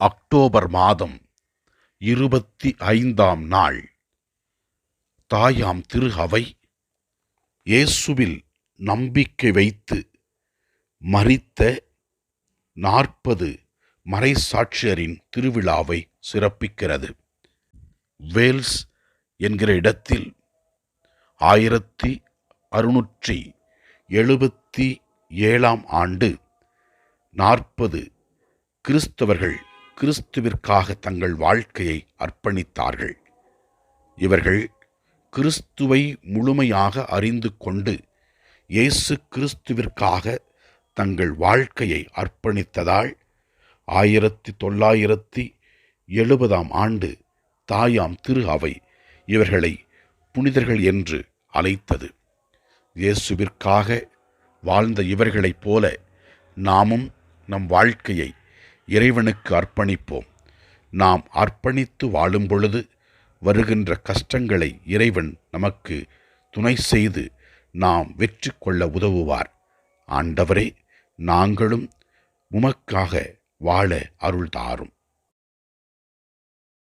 October மாதம் இருபத்தி ஐந்தாம் நாள். தாயாம் திரு அவை இயேசுவில் நம்பிக்கை வைத்து மறித்த நாற்பது மறைசாட்சியரின் திருவிழாவை சிறப்பிக்கிறது. வேல்ஸ் என்கிற இடத்தில் ஆயிரத்தி அறுநூற்றி எழுபத்தி ஏழாம் ஆண்டு நாற்பது கிறிஸ்தவர்கள் கிறிஸ்துவிற்காக தங்கள் வாழ்க்கையை அர்ப்பணித்தார்கள். இவர்கள் கிறிஸ்துவை முழுமையாக அறிந்து கொண்டு இயேசு கிறிஸ்துவிற்காக தங்கள் வாழ்க்கையை அர்ப்பணித்ததால் ஆயிரத்தி தொள்ளாயிரத்தி எழுபதாம் ஆண்டு தாயாம் திரு அவை இவர்களை புனிதர்கள் என்று அழைத்தது. இயேசுவிற்காக வாழ்ந்த இவர்களைப் போல நாமும் நம் வாழ்க்கையை இறைவனுக்கு அர்ப்பணிப்போம். நாம் அர்ப்பணித்து வாழும் பொழுது வருகின்ற கஷ்டங்களை இறைவன் நமக்கு துணை செய்து நாம் வெற்றி கொள்ள உதவுவார். ஆண்டவரே நாங்களும் உமக்காக வாழ அருள் தாரும்